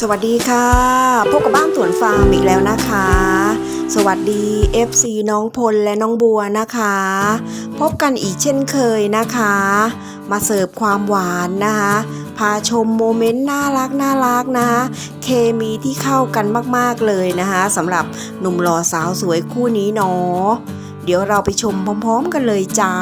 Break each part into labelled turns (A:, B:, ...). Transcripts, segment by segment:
A: สวัสดีค่ะพบกับบ้านสวนฟาร์มอีกแล้วนะคะ สวัสดี FC น้องพลและน้องบัวนะคะ พบกันอีกเช่นเคยนะคะ มาเสิร์ฟความหวานนะคะ พาชมโมเมนต์น่ารักน่ารักนะคะ เคมีที่เข้ากันมากๆเลยนะคะสำหรับหนุ่มหล่อสาวสวยคู่นี้เนาะเดี๋ยวเราไปชมพร้อม ๆ กันเลยจ้า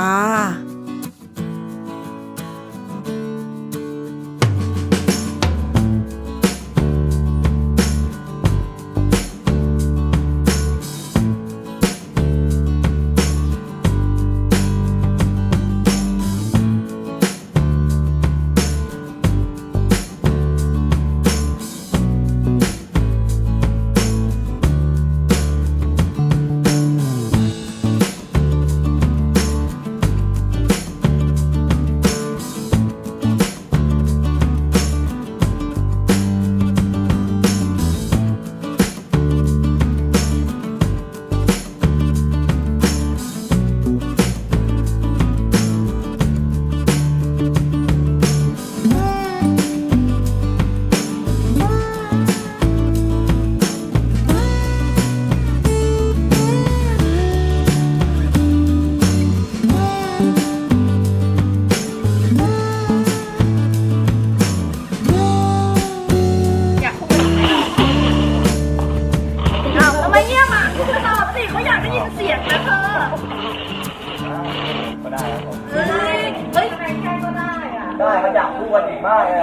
B: ได้ครับเฮ้ยเฮ้ยใช่ก็ได้อะ ได้มาอยากพูดกันอีกมากเลย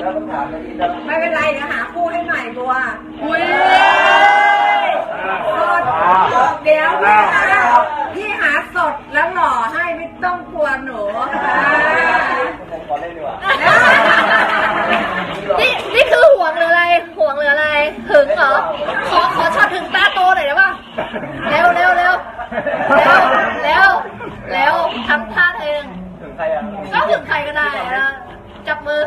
B: แล้วต้องถามอะไรอีกนะไม่เป็นไรเดี๋ยวหาคู่ให้ใหม่บัวอุ้ยสดเดี๋ยวพี่หาพี่หาสดแล้วหล่อให้ไม่ต้องกลัวหนูผมขอเล่นดีกว่านี่นี่คือห่วงหรืออะไรห่วงหรืออะไรหึงเหรอข ใครก็ได้นะจับมือ